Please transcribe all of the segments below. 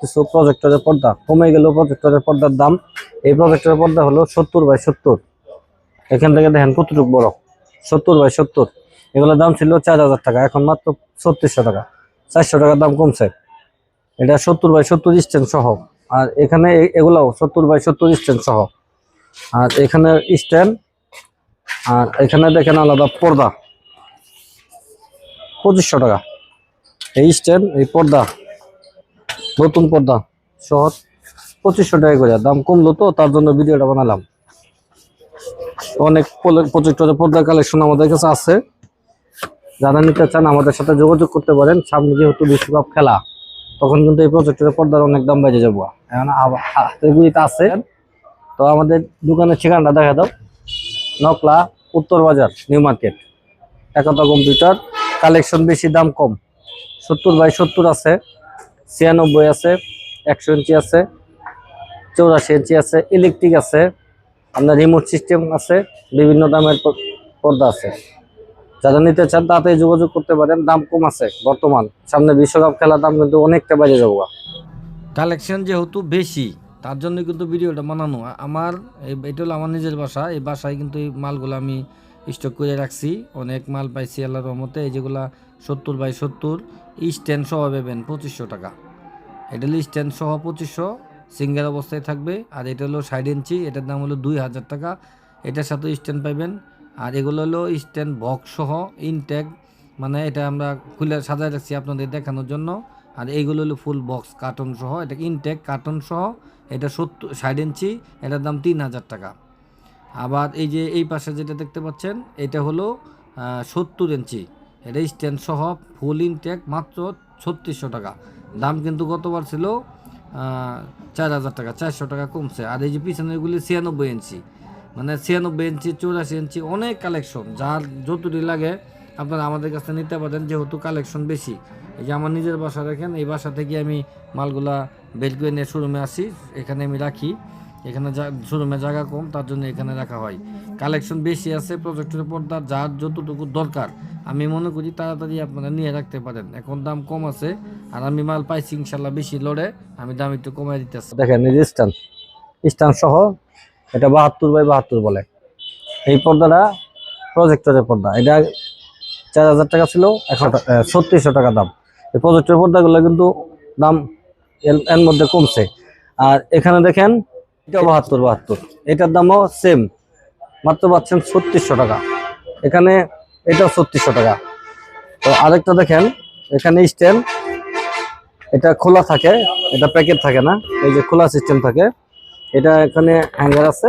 কিছু প্রজেক্টরের পর্দা। কমে গেল প্রজেক্টরের পর্দার দাম। এই প্রজেক্টরের পর্দা হলো সত্তর বাই সত্তর। এখান থেকে দেখেন কতটুকু বড়? সত্তর বাই সত্তর। এগুলোর দাম ছিল চার হাজার টাকা, এখন মাত্র ছত্রিশশো টাকা। চারশো টাকার দাম কমছে। এটা সত্তর বাই সত্তর স্ট্যান্ড সহ। আর এখানে এগুলাও সত্তর বাই সত্তর স্ট্যান্ড সহ। আর এখানে স্ট্যান্ড, আর এখানে দেখেন আলাদা পর্দা। পঁচিশশো টাকা। এই স্ট্যান্ড, এই পর্দা নতুন পর্দা সহ পঁচিশশো টাকা করে। দাম কমলো তো, তার জন্য ভিডিওটা বানালাম। অনেক প্রজেক্টরের পর্দা কালেকশন আমাদের কাছে আছে। যারা নিতে চান আমাদের সাথে যোগাযোগ করতে পারেন। সামনে যেহেতু বিশ্বকাপ খেলা, তখন কিন্তু এই প্রজেক্টরের পর্দার অনেক দাম বেড়ে যাব। এগুলিতে আছে। তো আমাদের দোকানের ঠিকানাটা দেখা দাও। নকলা উত্তর বাজার, new market. Ekota computer collection বেশি, দাম কম। সত্তর বাই সত্তর আছে। ছিয়ানব্বই আছে, একশো ইঞ্চি আছে, চৌরাশি ইঞ্চি আছে ইলেকট্রিক আছে, আপনার রিমোট সিস্টেম আছে, বিভিন্ন দামের পর্দা আছে। যারা নিতে চান তাতে যোগাযোগ করতে পারেন, দাম কম আছে বর্তমান। সামনে বিশ্বকাপ খেলার দাম কিন্তু অনেকটা বাজে যাব। কালেকশন যেহেতু বেশি, তার জন্য কিন্তু ভিডিওটা বানানো। আমার এটা হলো আমার নিজের বাসা। এই বাসায় কিন্তু এই মালগুলো আমি স্টক করে রাখছি। অনেক মাল পাইছি আল্লাহর রহমতে, এই যেগুলা সত্তর বাই সত্তর স্ট্যান্ড সহ পাবেন পঁচিশশো টাকা। এটা হলো স্ট্যান্ড সহ পঁচিশশো সিঙ্গেল অবস্থায় থাকবে। আর এটা হলো ষাট ইঞ্চি, এটার দাম হলো দুই হাজার টাকা। এটার সাথে স্ট্যান্ড পাবেন আর এগুলো হলো স্ট্যান্ড বক্স সহ ইনটেক মানে এটা আমরা খুলে সাজায় রাখছি আপনাদের দেখানোর জন্য। আর এইগুলো হলো ফুল বক্স কার্টন সহ, এটা ইনটেক কার্টন সহ, এটা সত্তর, ষাট ইঞ্চি, এটার দাম তিন হাজার টাকা। আবার এই যে এই পাশে যেটা দেখতে পাচ্ছেন, এটা হলো সত্তর ইঞ্চি। এটা স্ট্যান্ড সহ ফুল ইনটেক মাত্র ছত্রিশশো টাকা। দাম কিন্তু গতবার ছিল চার হাজার টাকা, চারশো টাকা কমছে। আর এই যে পিছনেরগুলি ছিয়ানব্বই ইঞ্চি মানে ছিয়ানব্বই ইঞ্চি, চৌরাশি ইঞ্চি অনেক কালেকশন। যার যতটি লাগে আপনারা আমাদের কাছে নিতে পারেন, যেহেতু কালেকশন বেশি। এই যে আমার নিজের বাসা দেখেন, এই বাসা থেকে আমি মালগুলা বের করে নিয়ে শোরুমে আসি। এখানে আমি রাখি। এখানে শোরুমে জায়গা কম, তার জন্য এখানে রাখা হয়। কালেকশন বেশি আছে প্রজেক্টের পর্দা যার যতটুকু দরকার, আমি মনে করি তাড়াতাড়ি আপনারা নিয়ে রাখতে পারেন। এখন দাম কম আছে, আর আমি মাল পাইছি, ইনশাল্লাহ বেশি লড়ে, আমি দাম একটু কমাই দিতেছি। দেখেন, এই যে স্ট্যান্ড স্ট্যান্ড সহ, এটা বাহাত্তর বাই বাহাত্তর বলে। এই পর্দাটা প্রজেক্টরের পর্দা, এটা চার হাজার টাকা ছিল এখন ছত্রিশশো টাকা দাম। এই প্রজেক্টরের পর্দাগুলো কিন্তু দাম এর মধ্যে কমছে। আর এখানে দেখেন এটা বাহাত্তর বাহাত্তর। এটার দামও সেম মাত্র পাচ্ছেন ছত্রিশশো টাকা। এখানে এটাও ছত্রিশশো টাকা। তো আরেকটা দেখেন, এখানে স্ট্যান্ড। এটা খোলা থাকে, এটা প্যাকেট থাকে না, এই যে খোলা সিস্টেম থাকে। এটা এখানে হ্যাঙ্গার আছে,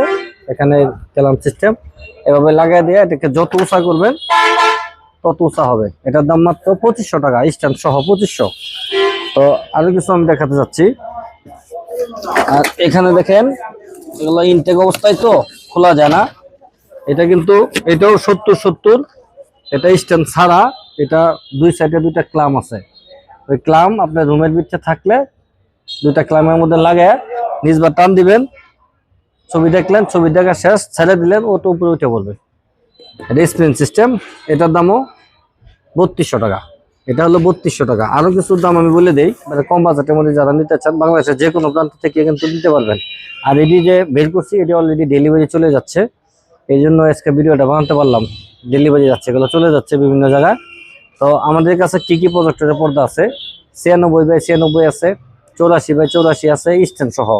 এখানে ক্যালাম সিস্টেম এভাবে লাগাই দিয়ে এটাকে যত উঁচা করবেন, তত উঁচা হবে। এটার দাম মাত্র পঁচিশশো টাকা, স্ট্যান্ড সহ পঁচিশশো। তো আরও কিছু আমি দেখাতে যাচ্ছি আর এখানে দেখেন, এগুলো ইনটেক অবস্থায় তো খোলা যায় না। এটা কিন্তু, এটাও সত্তর সত্তর, এটা স্ট্যান্ড ছাড়া, এটা দুই সাইডে দুইটা ক্লাম আছে। ওই ক্লাম আপনার রুমের ভিতরে থাকলে দুইটা ক্লামের মধ্যে লাগে নিজবার টান দিবেন, ছবি দেখলেন, ছবি দেখা শেষ, ছেড়ে দিলেন ওটা উপরে উঠে পড়বে। এটা স্ক্রিন সিস্টেম এটার দামও বত্রিশশো টাকা। এটা হলো বত্রিশশো টাকা। আরও কিছু দাম আমি বলে দিই মানে কম বাজেটের মধ্যে যারা নিতে চান, বাংলাদেশের যে কোনো প্রান্ত থেকে কিন্তু নিতে পারবেন। আর এটি যে বের করছি, এটি অলরেডি ডেলিভারি চলে যাচ্ছে। এই জন্য আজকে ভিডিওটা বানাতে পারলাম। ডেলিভারি যাচ্ছে, এগুলো চলে যাচ্ছে বিভিন্ন জায়গায়। তো আমাদের কাছে কী কী প্রজেক্টরের পর্দা আছে? ছিয়ানব্বই বাই ছিয়ানব্বই আছে, চৌরাশি বাই চৌরাশি আছে স্ট্যান্ড সহ।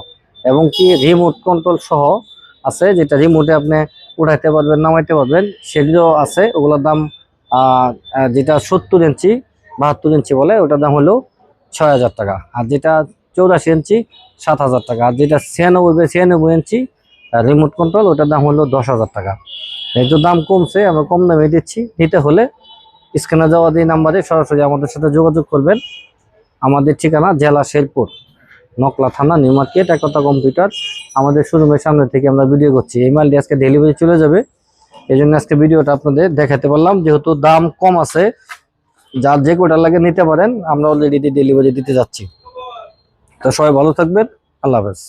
এবং কি রিমোট কন্ট্রোল সহ আছে, যেটা রিমোটে আপনি উঠাইতে পারবেন, নামাইতে পারবেন, সেগুলো আছে। ওগুলোর দাম যেটা সত্তর ইঞ্চি বাহাত্তর ইঞ্চি বলে, ওটার দাম হলো ছয় হাজার টাকা। আর যেটা চৌরাশি ইঞ্চি সাত হাজার টাকা। আর যেটা ছিয়ানব্বই বাই ছিয়ানব্বই ইঞ্চি রিমোট কন্ট্রোল ওটার দাম হলো দশ হাজার টাকা। যেহেতু দাম কমছে, আমরা কম দামে দিচ্ছি। নিতে হলে স্ক্যানে যাওয়া দিয়ে নাম্বারে সরাসরি আমাদের সাথে যোগাযোগ করবেন। আমাদের ঠিকানা জেলা শেরপুর, নকলা থানা, নিউ মার্কেট, একতা কম্পিউটার। আমাদের শোরুমের সামনে থেকে আমরা ভিডিও করছি। এই মালটি আজকে ডেলিভারি চলে যাবে। এই জন্য আজকে ভিডিওটা আপনাদের দেখাতে পারলাম। যেহেতু দাম কম আছে যার যে কোটা লাগে নিতে পারেন, আমরা অলরেডি ডেলিভারি দিতে যাচ্ছি। তো সবাই ভালো থাকবেন, আল্লাহ হাফেজ।